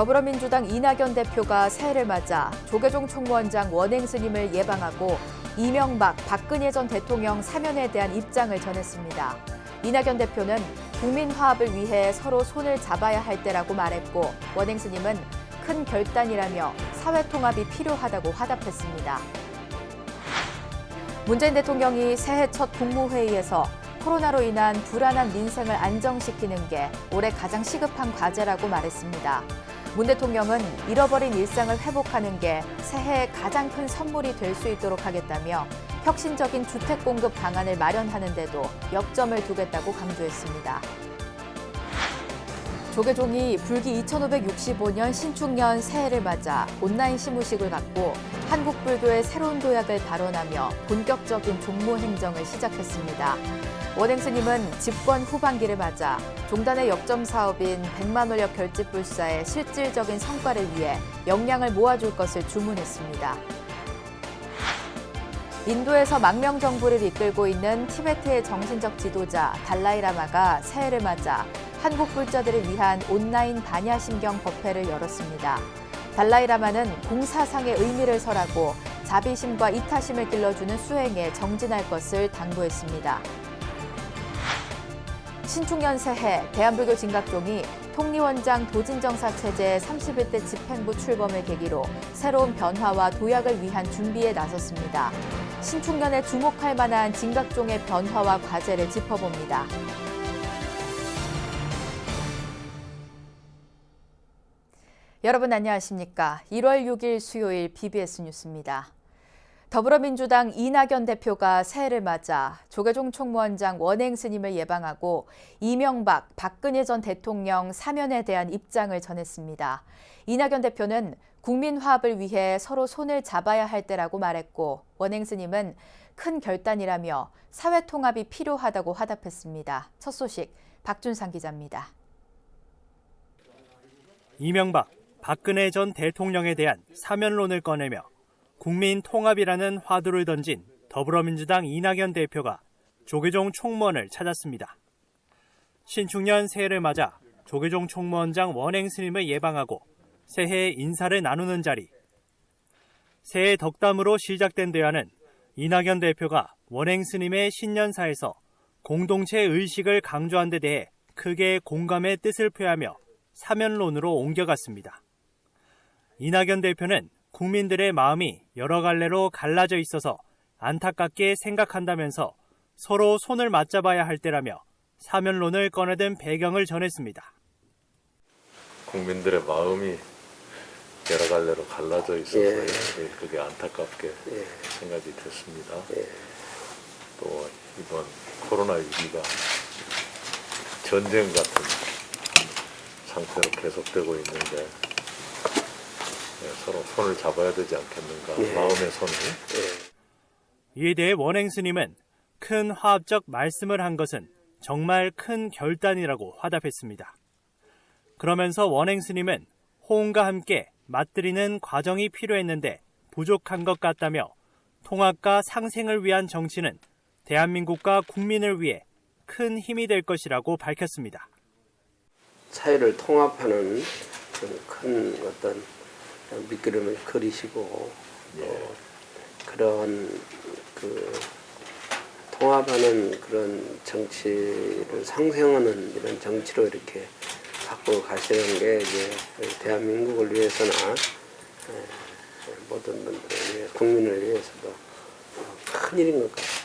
더불어민주당 이낙연 대표가 새해를 맞아 조계종 총무원장 원행 스님을 예방하고 이명박, 박근혜 전 대통령 사면에 대한 입장을 전했습니다. 이낙연 대표는 국민 화합을 위해 서로 손을 잡아야 할 때라고 말했고 원행 스님은 큰 결단이라며 사회 통합이 필요하다고 화답했습니다. 문재인 대통령이 새해 첫 국무회의에서 코로나로 인한 불안한 민생을 안정시키는 게 올해 가장 시급한 과제라고 말했습니다. 문 대통령은 잃어버린 일상을 회복하는 게 새해의 가장 큰 선물이 될 수 있도록 하겠다며 혁신적인 주택 공급 방안을 마련하는 데도 역점을 두겠다고 강조했습니다. 조계종이 불기 2565년 신축년 새해를 맞아 온라인 시무식을 갖고 한국 불교의 새로운 도약을 발언하며 본격적인 종무 행정을 시작했습니다. 원행 스님은 집권 후반기를 맞아 종단의 역점 사업인 백만월력 결집불사의 실질적인 성과를 위해 역량을 모아줄 것을 주문했습니다. 인도에서 망명 정부를 이끌고 있는 티베트의 정신적 지도자 달라이라마가 새해를 맞아 한국 불자들을 위한 온라인 반야심경 법회를 열었습니다. 달라이라마는 공사상의 의미를 설하고 자비심과 이타심을 길러주는 수행에 정진할 것을 당부했습니다. 신축년 새해 대한불교 진각종이 통리원장 도진정사 체제 31대 집행부 출범을 계기로 새로운 변화와 도약을 위한 준비에 나섰습니다. 신축년에 주목할 만한 진각종의 변화와 과제를 짚어봅니다. 여러분 안녕하십니까? 1월 6일 수요일 BBS 뉴스입니다. 더불어민주당 이낙연 대표가 새해를 맞아 조계종 총무원장 원행 스님을 예방하고 이명박, 박근혜 전 대통령 사면에 대한 입장을 전했습니다. 이낙연 대표는 국민 화합을 위해 서로 손을 잡아야 할 때라고 말했고 원행 스님은 큰 결단이라며 사회 통합이 필요하다고 화답했습니다. 첫 소식 박준상 기자입니다. 이명박, 박근혜 전 대통령에 대한 사면론을 꺼내며 국민 통합이라는 화두를 던진 더불어민주당 이낙연 대표가 조계종 총무원을 찾았습니다. 신축년 새해를 맞아 조계종 총무원장 원행 스님을 예방하고 새해 인사를 나누는 자리. 새해 덕담으로 시작된 대화는 이낙연 대표가 원행 스님의 신년사에서 공동체 의식을 강조한 데 대해 크게 공감의 뜻을 표하며 사면론으로 옮겨갔습니다. 이낙연 대표는 국민들의 마음이 여러 갈래로 갈라져 있어서 안타깝게 생각한다면서 서로 손을 맞잡아야 할 때라며 사면론을 꺼내든 배경을 전했습니다. 국민들의 마음이 여러 갈래로 갈라져 있어서 예. 예, 그게 안타깝게 예. 생각이 됐습니다. 예. 또 이번 코로나 위기가 전쟁 같은 상태로 계속되고 있는데 예, 서로 손을 잡아야 되지 않겠는가 예. 마음의 손을 이에 대해 원행 스님은 큰 화합적 말씀을 한 것은 정말 큰 결단이라고 화답했습니다. 그러면서 원행 스님은 호응과 함께 맞들이는 과정이 필요했는데 부족한 것 같다며 통합과 상생을 위한 정치는 대한민국과 국민을 위해 큰 힘이 될 것이라고 밝혔습니다. 사회를 통합하는 그큰 어떤 밑그림을 그리시고 또 그런 그 통합하는 그런 정치를 상생하는 이런 정치로 이렇게 갖고 가시는 게 이제 대한민국을 위해서나 에, 모든 위해 국민을 위해서도 큰 일인 것 같습니다.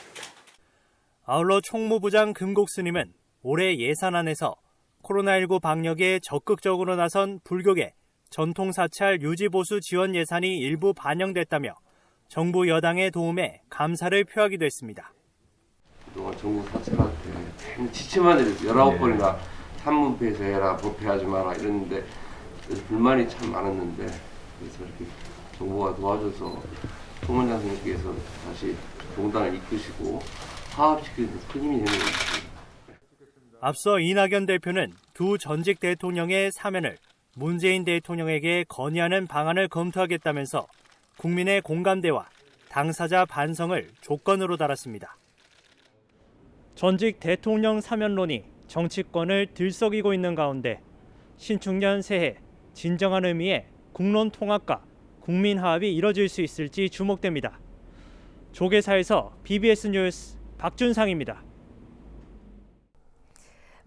아울러 총무부장 금곡 스님은 올해 예산안에서 코로나19 방역에 적극적으로 나선 불교계 전통 사찰 유지 보수 지원 예산이 일부 반영됐다며 정부 여당의 도움에 감사를 표하기도 했습니다. 그동안 정부 사찰한테 괜히 지침만 해도 19번이나 산문패에서 해라, 법회하지 마라 이랬는데 불만이 참 많았는데 그래서 이렇게 정부가 도와줘서 총원장 선생님께서 다시 종단을 이끄시고 화합시키는 데큰 힘이 되는 것 같습니다. 앞서 이낙연 대표는 두 전직 대통령의 사면을 문재인 대통령에게 건의하는 방안을 검토하겠다면서 국민의 공감대와 당사자 반성을 조건으로 달았습니다. 전직 대통령 사면론이 정치권을 들썩이고 있는 가운데 신축년 새해 진정한 의미의 국론 통합과 국민 화합이 이뤄질 수 있을지 주목됩니다. 조계사에서 BBS 뉴스 박준상입니다.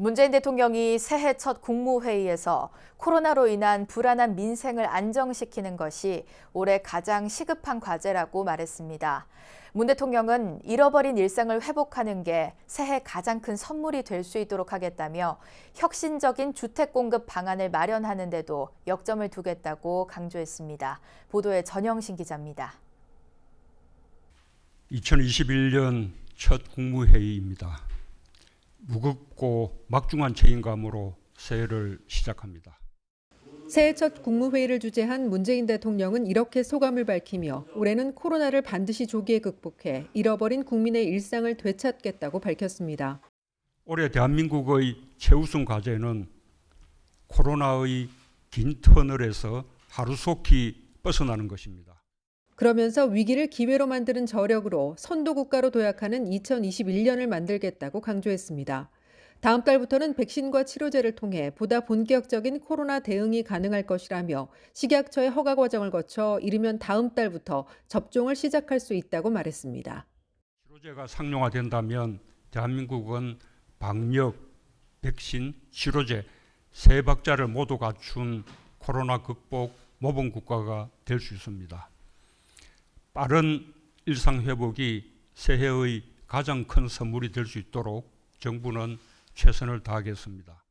문재인 대통령이 새해 첫 국무회의에서 코로나로 인한 불안한 민생을 안정시키는 것이 올해 가장 시급한 과제라고 말했습니다. 문 대통령은 잃어버린 일상을 회복하는 게 새해 가장 큰 선물이 될 수 있도록 하겠다며 혁신적인 주택 공급 방안을 마련하는 데도 역점을 두겠다고 강조했습니다. 보도에 전영신 기자입니다. 2021년 첫 국무회의입니다. 무겁고 막중한 책임감으로 새해를 시작합니다. 새해 첫 국무회의를 주재한 문재인 대통령은 이렇게 소감을 밝히며 올해는 코로나를 반드시 조기에 극복해 잃어버린 국민의 일상을 되찾겠다고 밝혔습니다. 올해 대한민국의 최우선 과제는 코로나의 긴 터널에서 하루속히 벗어나는 것입니다. 그러면서 위기를 기회로 만드는 저력으로 선도 국가로 도약하는 2021년을 만들겠다고 강조했습니다. 다음 달부터는 백신과 치료제를 통해 보다 본격적인 코로나 대응이 가능할 것이라며 식약처의 허가 과정을 거쳐 이르면 다음 달부터 접종을 시작할 수 있다고 말했습니다. 치료제가 상용화된다면 대한민국은 방역, 백신, 치료제 세 박자를 모두 갖춘 코로나 극복 모범 국가가 될 수 있습니다. 빠른 일상 회복이 새해의 가장 큰 선물이 될 수 있도록 정부는 최선을 다하겠습니다.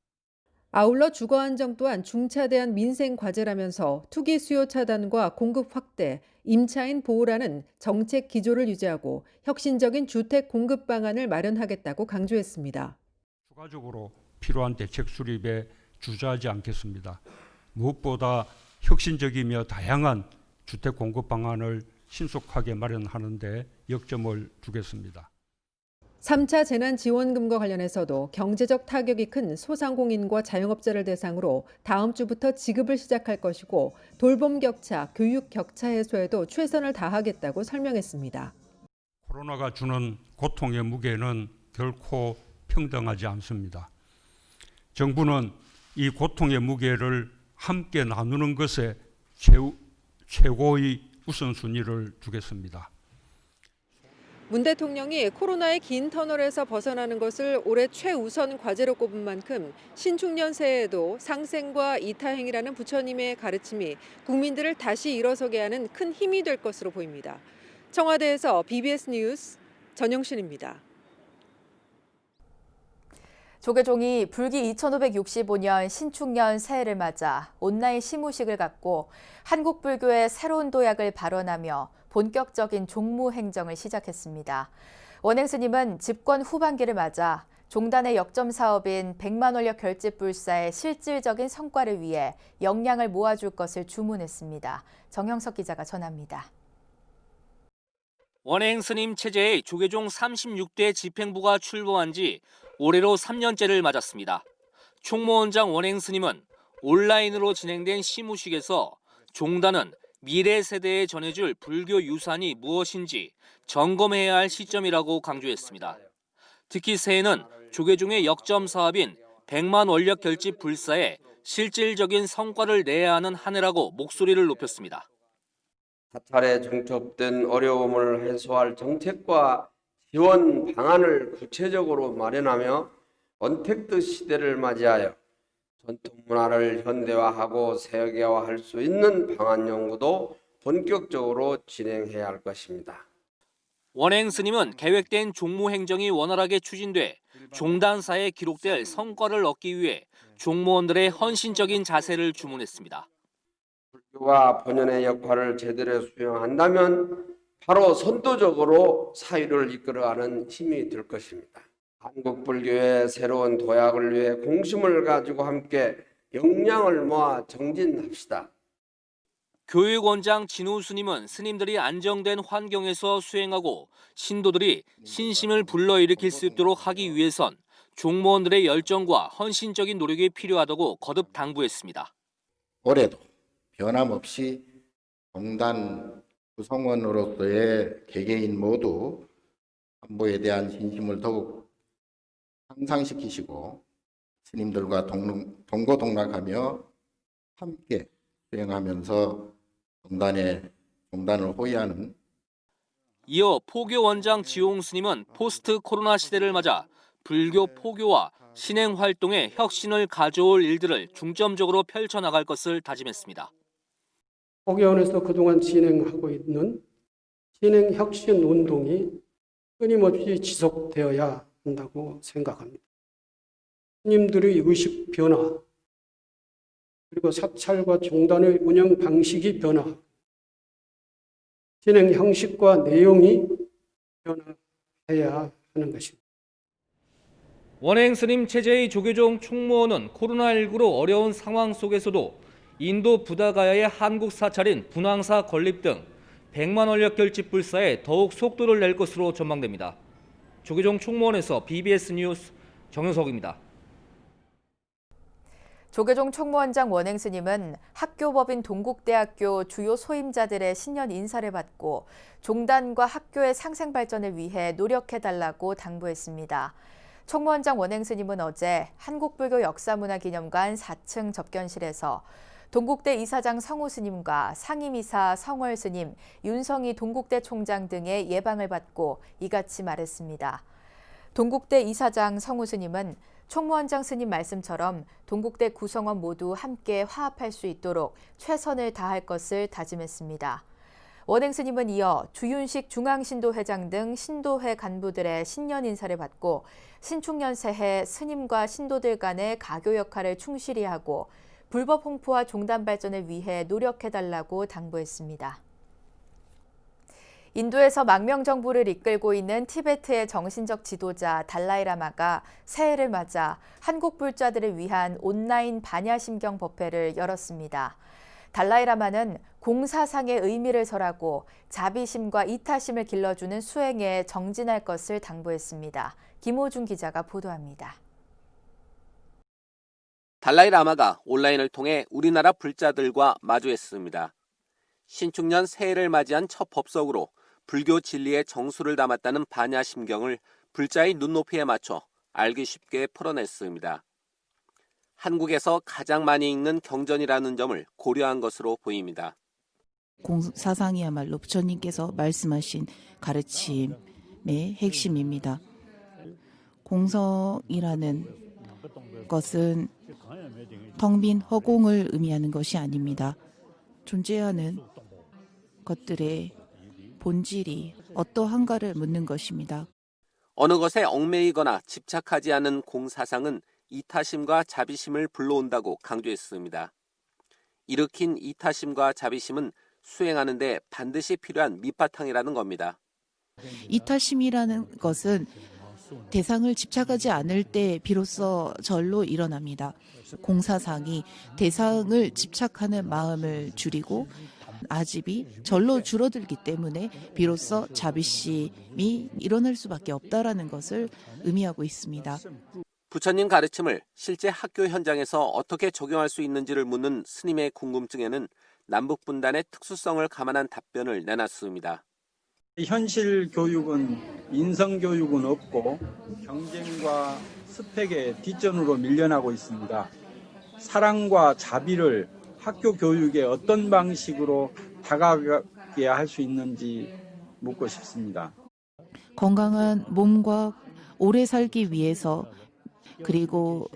아울러 주거 안정 또한 중차대한 민생 과제라면서 투기 수요 차단과 공급 확대, 임차인 보호라는 정책 기조를 유지하고 혁신적인 주택 공급 방안을 마련하겠다고 강조했습니다. 추가적으로 필요한 대책 수립에 주저하지 않겠습니다. 무엇보다 혁신적이며 다양한 주택 공급 방안을 신속하게 마련하는 데 역점을 두겠습니다. 3차 재난지원금과 관련해서도 경제적 타격이 큰 소상공인과 자영업자를 대상으로 다음 주부터 지급을 시작할 것이고 돌봄 격차, 교육 격차 해소에도 최선을 다하겠다고 설명했습니다. 코로나가 주는 고통의 무게는 결코 평등하지 않습니다. 정부는 이 고통의 무게를 함께 나누는 것에 최우, 최고의 우선순위를 두겠습니다. 문 대통령이 코로나의 긴 터널에서 벗어나는 것을 올해 최우선 과제로 꼽은 만큼 신축년 새해에도 상생과 이타행이라는 부처님의 가르침이 국민들을 다시 일어서게 하는 큰 힘이 될 것으로 보입니다. 청와대에서 BBS 뉴스 전영신입니다. 조계종이 불기 2565년 신축년 새해를 맞아 온라인 시무식을 갖고 한국 불교의 새로운 도약을 발언하며 본격적인 종무 행정을 시작했습니다. 원행 스님은 집권 후반기를 맞아 종단의 역점 사업인 백만 원력 결집 불사의 실질적인 성과를 위해 역량을 모아줄 것을 주문했습니다. 정형석 기자가 전합니다. 원행 스님 체제의 조계종 36대 집행부가 출범한 지 올해로 3년째를 맞았습니다. 총무원장 원행 스님은 온라인으로 진행된 시무식에서 종단은 미래 세대에 전해줄 불교 유산이 무엇인지 점검해야 할 시점이라고 강조했습니다. 특히 새해는 조계종의 역점 사업인 100만 원력 결집 불사에 실질적인 성과를 내야 하는 한 해라고 목소리를 높였습니다. 사찰에 정첩된 어려움을 해소할 정책과 지원 방안을 구체적으로 마련하며 언택트 시대를 맞이하여 전통 문화를 현대화하고 세계화할 수 있는 방안 연구도 본격적으로 진행해야 할 것입니다. 원행 스님은 계획된 종무 행정이 원활하게 추진돼 종단사에 기록될 성과를 얻기 위해 종무원들의 헌신적인 자세를 주문했습니다. 불교가 본연의 역할을 제대로 수행한다면 바로 선도적으로 사유를 이끌어가는 힘이 될 것입니다. 한국 불교의 새로운 도약을 위해 공심을 가지고 함께 역량을 모아 정진합시다. 교육원장 진우 스님은 스님들이 안정된 환경에서 수행하고 신도들이 신심을 불러일으킬 수 있도록 하기 위해선 종무원들의 열정과 헌신적인 노력이 필요하다고 거듭 당부했습니다. 올해도 변함없이 종단 구성원으로서의 개개인 모두 안보에 대한 신심을 더욱 향상시키시고 스님들과 동, 동고동락하며 함께 수행하면서 종단의 종단을 호위하는 이어 포교 원장 지용 스님은 포스트 코로나 시대를 맞아 불교 포교와 신행 활동에 혁신을 가져올 일들을 중점적으로 펼쳐나갈 것을 다짐했습니다. 포교원에서 그동안 진행하고 있는 진행 혁신 운동이 끊임없이 지속되어야 한다고 생각합니다. 스님들의 의식 변화, 그리고 사찰과 종단의 운영 방식이 변화, 진행 형식과 내용이 변화해야 하는 것입니다. 원행 스님 체제의 조계종 총무원은 코로나19로 어려운 상황 속에서도 인도 부다가야의 한국 사찰인 분황사 건립 등 100만 원력 결집 불사에 더욱 속도를 낼 것으로 전망됩니다. 조계종 총무원에서 BBS 뉴스 정효석입니다. 조계종 총무원장 원행 스님은 학교법인 동국대학교 주요 소임자들의 신년 인사를 받고 종단과 학교의 상생 발전을 위해 노력해달라고 당부했습니다. 총무원장 원행 스님은 어제 한국불교 역사문화기념관 4층 접견실에서 동국대 이사장 성우 스님과 상임이사 성월 스님, 윤성희 동국대 총장 등의 예방을 받고 이같이 말했습니다. 동국대 이사장 성우 스님은 총무원장 스님 말씀처럼 동국대 구성원 모두 함께 화합할 수 있도록 최선을 다할 것을 다짐했습니다. 원행 스님은 이어 주윤식 중앙신도 회장 등 신도회 간부들의 신년 인사를 받고 신축년 새해 스님과 신도들 간의 가교 역할을 충실히 하고 불법 홍포와 종단 발전을 위해 노력해달라고 당부했습니다. 인도에서 망명 정부를 이끌고 있는 티베트의 정신적 지도자 달라이라마가 새해를 맞아 한국 불자들을 위한 온라인 반야심경 법회를 열었습니다. 달라이라마는 공사상의 의미를 설하고 자비심과 이타심을 길러주는 수행에 정진할 것을 당부했습니다. 김호준 기자가 보도합니다. 달라이 라마가 온라인을 통해 우리나라 불자들과 마주했습니다. 신축년 새해를 맞이한 첫 법석으로 불교 진리의 정수를 담았다는 반야 심경을 불자의 눈높이에 맞춰 알기 쉽게 풀어냈습니다. 한국에서 가장 많이 읽는 경전이라는 점을 고려한 것으로 보입니다. 공사상이야말로 부처님께서 말씀하신 가르침의 핵심입니다. 공성이라는 것은 텅 빈 허공을 의미하는 것이 아닙니다. 존재하는 것들의 본질이 어떠한가를 묻는 것입니다. 어느 것에 얽매이거나 집착하지 않은 공사상은 이타심과 자비심을 불러온다고 강조했습니다. 일으킨 이타심과 자비심은 수행하는데 반드시 필요한 밑바탕이라는 겁니다. 이타심이라는 것은 대상을 집착하지 않을 때 비로소 절로 일어납니다. 공사상이 대상을 집착하는 마음을 줄이고 아집이 절로 줄어들기 때문에 비로소 자비심이 일어날 수밖에 없다라는 것을 의미하고 있습니다. 부처님 가르침을 실제 학교 현장에서 어떻게 적용할 수 있는지를 묻는 스님의 궁금증에는 남북 분단의 특수성을 감안한 답변을 내놨습니다. 현실 교육은 인성 교육은 없고 경쟁과 스펙의 뒷전으로 밀려나고 있습니다. 사랑과 자비를 학교 교육에 어떤 방식으로 다가가게 할수 있는지 묻고 싶습니다. 건강한 몸과 오래 살기 위해서 그리고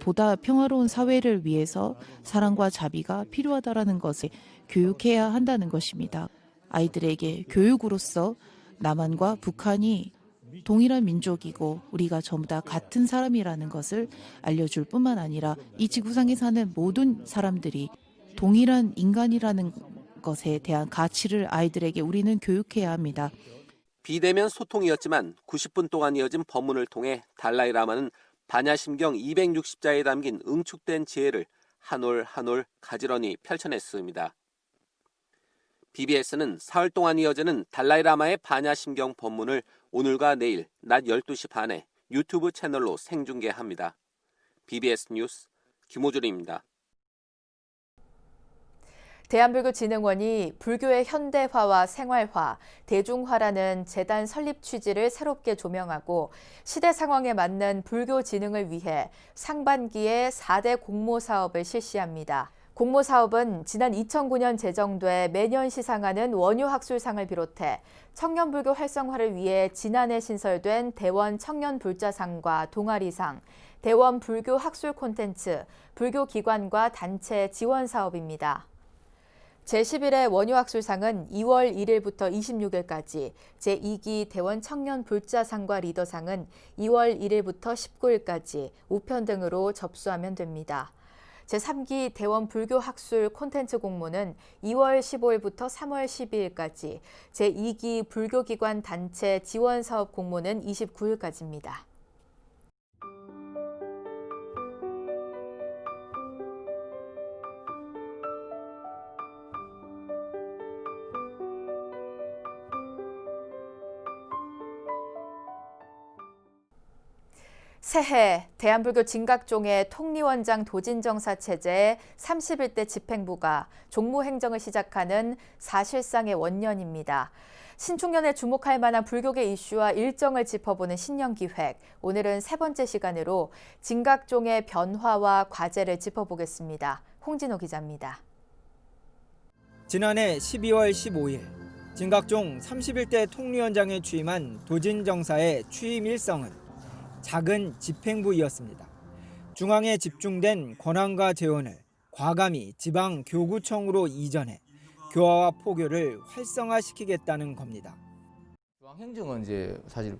보다 평화로운 사회를 위해서 사랑과 자비가 필요하다라는 것을 교육해야 한다는 것입니다. 아이들에게 교육으로서 남한과 북한이 동일한 민족이고 우리가 전부 다 같은 사람이라는 것을 알려줄 뿐만 아니라 이 지구상에 사는 모든 사람들이 동일한 인간이라는 것에 대한 가치를 아이들에게 우리는 교육해야 합니다. 비대면 소통이었지만 90분 동안 이어진 법문을 통해 달라이 라마는 반야심경 260자에 담긴 응축된 지혜를 한 올 한 올 가지런히 펼쳐냈습니다. BBS는 사흘 동안 이어지는 달라이 라마의 반야심경 법문을 오늘과 내일 낮 12시 반에 유튜브 채널로 생중계합니다. BBS 뉴스 김호준입니다. 대한불교진흥원이 불교의 현대화와 생활화, 대중화라는 재단 설립 취지를 새롭게 조명하고 시대 상황에 맞는 불교 진흥을 위해 상반기에 4대 공모 사업을 실시합니다. 공모 사업은 지난 2009년 제정돼 매년 시상하는 원유학술상을 비롯해 청년불교 활성화를 위해 지난해 신설된 대원 청년불자상과 동아리상, 대원 불교 학술 콘텐츠, 불교 기관과 단체 지원 사업입니다. 제11회 원유학술상은 2월 1일부터 26일까지, 제2기 대원 청년 불자상과 리더상은 2월 1일부터 19일까지 우편 등으로 접수하면 됩니다. 제3기 대원 불교 학술 콘텐츠 공모는 2월 15일부터 3월 12일까지, 제2기 불교기관 단체 지원 사업 공모는 29일까지입니다. 새해 대한불교 진각종의 통리원장 도진정사 체제의 31대 집행부가 종무 행정을 시작하는 사실상의 원년입니다. 신축년에 주목할 만한 불교계 이슈와 일정을 짚어보는 신년 기획. 오늘은 세 번째 시간으로 진각종의 변화와 과제를 짚어보겠습니다. 홍진호 기자입니다. 지난해 12월 15일 진각종 31대 통리원장에 취임한 도진정사의 취임 일성은 작은 집행부이었습니다. 중앙에 집중된 권한과 재원을 과감히 지방 교구청으로 이전해 교화와 포교를 활성화시키겠다는 겁니다. 중앙 행정은 이제 사실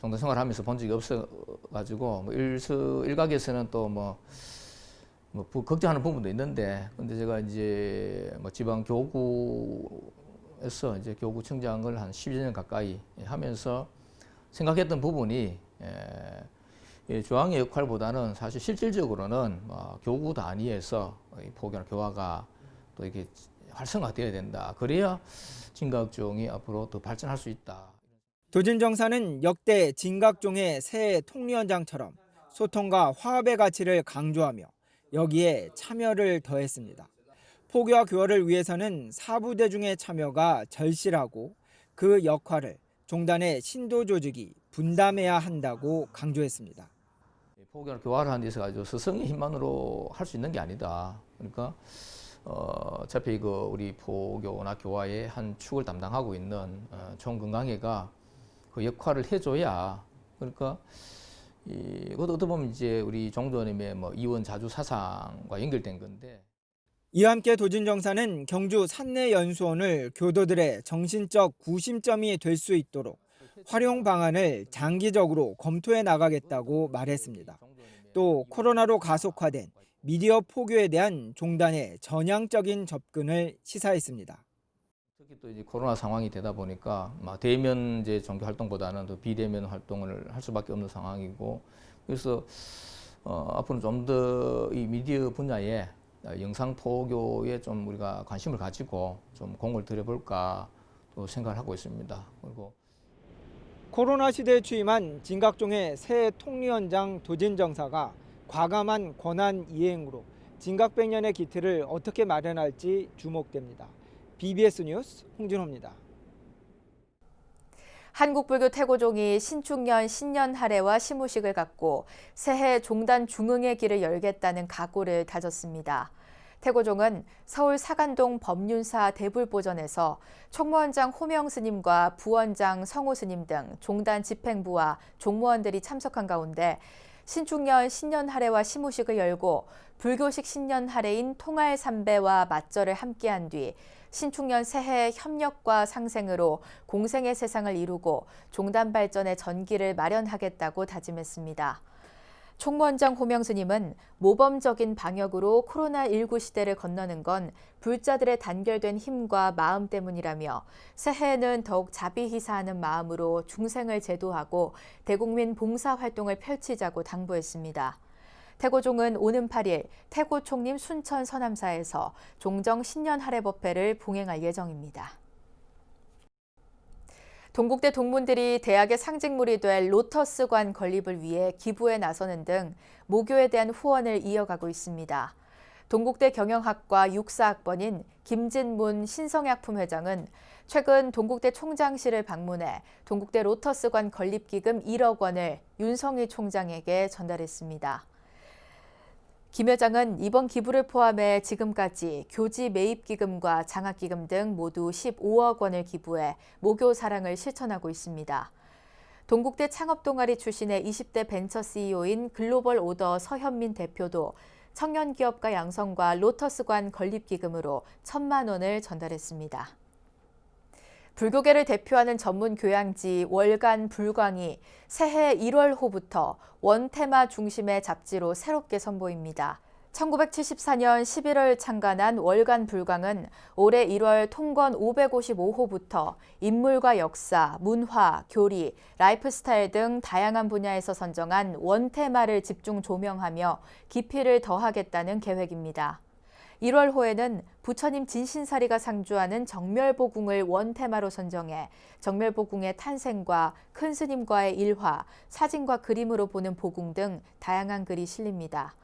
정도 생활하면서 본 적이 없어 가지고 뭐 일수 일각에서는 또뭐 뭐 부- 걱정하는 부분도 있는데 근데 제가 이제 뭐 지방 교구에서 이제 교구청장을 한 12년 가까이 하면서 생각했던 부분이 에, 이 중앙의 역할보다는 사실 실질적으로는 뭐 교구 단위에서 이 포교나 교화가 또 이렇게 활성화되어야 된다. 그래야 진각종이 앞으로 더 발전할 수 있다. 도진정사는 역대 진각종의 새 통리원장처럼 소통과 화합의 가치를 강조하며 여기에 참여를 더했습니다. 포교와 교화를 위해서는 사부대중의 참여가 절실하고 그 역할을 종단의 신도 조직이 분담해야 한다고 강조했습니다. 포교나 교화를 하는 데서 가지고 스승의 힘만으로 할 수 있는 게 아니다. 그러니까 어, 어차피 그 우리 포교나 교화의 한 축을 담당하고 있는 어, 총건강회가 그 역할을 해줘야 그러니까 이, 그것도 어떻게 보면 이제 우리 종도님의 뭐 이원 자주 사상과 연결된 건데 이와 함께 도진정사는 경주 산내 연수원을 교도들의 정신적 구심점이 될 수 있도록 활용 방안을 장기적으로 검토해 나가겠다고 말했습니다. 또 코로나로 가속화된 미디어 포교에 대한 종단의 전향적인 접근을 시사했습니다. 특히 또 이제 코로나 상황이 되다 보니까 막 대면 이제 종교 활동보다는 더 비대면 활동을 할 수밖에 없는 상황이고 그래서 어, 앞으로 좀 더 이 미디어 분야에 영상 포교에 좀 우리가 관심을 가지고 좀 공을 들여볼까 또 생각을 하고 있습니다. 그리고 코로나 시대에 취임한 진각종의 새 통리원장 도진정사가 과감한 권한 이행으로 진각백년의 기틀을 어떻게 마련할지 주목됩니다. BBS 뉴스 홍진호입니다. 한국불교 태고종이 신축년 신년 할애와 시무식을 갖고 새해 종단 중흥의 길을 열겠다는 각오를 다졌습니다. 태고종은 서울 사간동 법륜사 대불보전에서 총무원장 호명 스님과 부원장 성호 스님 등 종단 집행부와 종무원들이 참석한 가운데 신축년 신년 할애와 시무식을 열고 불교식 신년 할애인 통할 삼배와 맞절을 함께한 뒤 신축년 새해 협력과 상생으로 공생의 세상을 이루고 종단 발전의 전기를 마련하겠다고 다짐했습니다. 총무원장 호명 스님은 모범적인 방역으로 코로나19 시대를 건너는 건 불자들의 단결된 힘과 마음 때문이라며 새해에는 더욱 자비 희사하는 마음으로 중생을 제도하고 대국민 봉사 활동을 펼치자고 당부했습니다. 태고종은 오는 8일 태고 총림 순천 서남사에서 종정 신년 할애법회를 봉행할 예정입니다. 동국대 동문들이 대학의 상징물이 될 로터스관 건립을 위해 기부에 나서는 등 모교에 대한 후원을 이어가고 있습니다. 동국대 경영학과 육사학번인 김진문 신성약품 회장은 최근 동국대 총장실을 방문해 동국대 로터스관 건립 기금 1억 원을 윤성희 총장에게 전달했습니다. 김 회장은 이번 기부를 포함해 지금까지 교지 매입 기금과 장학 기금 등 모두 15억 원을 기부해 모교 사랑을 실천하고 있습니다. 동국대 창업 동아리 출신의 20대 벤처 CEO인 글로벌 오더 서현민 대표도 청년 기업가 양성과 로터스관 건립 기금으로 천만 원을 전달했습니다. 불교계를 대표하는 전문 교양지 월간 불광이 새해 1월호부터 원테마 중심의 잡지로 새롭게 선보입니다. 1974년 11월 창간한 월간 불광은 올해 1월 통건 555호부터 인물과 역사, 문화, 교리, 라이프스타일 등 다양한 분야에서 선정한 원테마를 집중 조명하며 깊이를 더하겠다는 계획입니다. 1월 호에는 부처님 진신사리가 상주하는 정멸보궁을 원테마로 선정해 정멸보궁의 탄생과 큰 스님과의 일화, 사진과 그림으로 보는 보궁 등 다양한 글이 실립니다.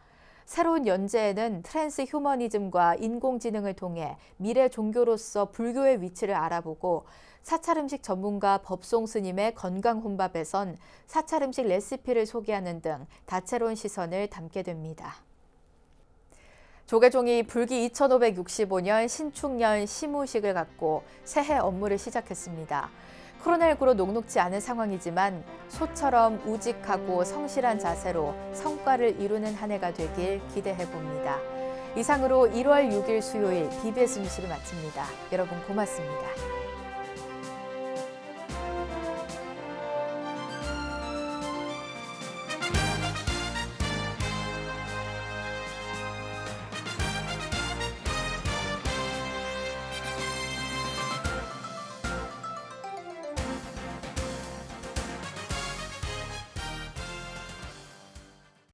새로운 연재에는 트랜스 휴머니즘과 인공지능을 통해 미래 종교로서 불교의 위치를 알아보고 사찰 음식 전문가 법송 스님의 건강 혼밥에선 사찰 음식 레시피를 소개하는 등 다채로운 시선을 담게 됩니다. 조계종이 불기 2565년 신축년 시무식을 갖고 새해 업무를 시작했습니다. 코로나19로 녹록지 않은 상황이지만 소처럼 우직하고 성실한 자세로 성과를 이루는 한 해가 되길 기대해 봅니다. 이상으로 1월 6일 수요일 BBS 뉴스를 마칩니다. 여러분 고맙습니다.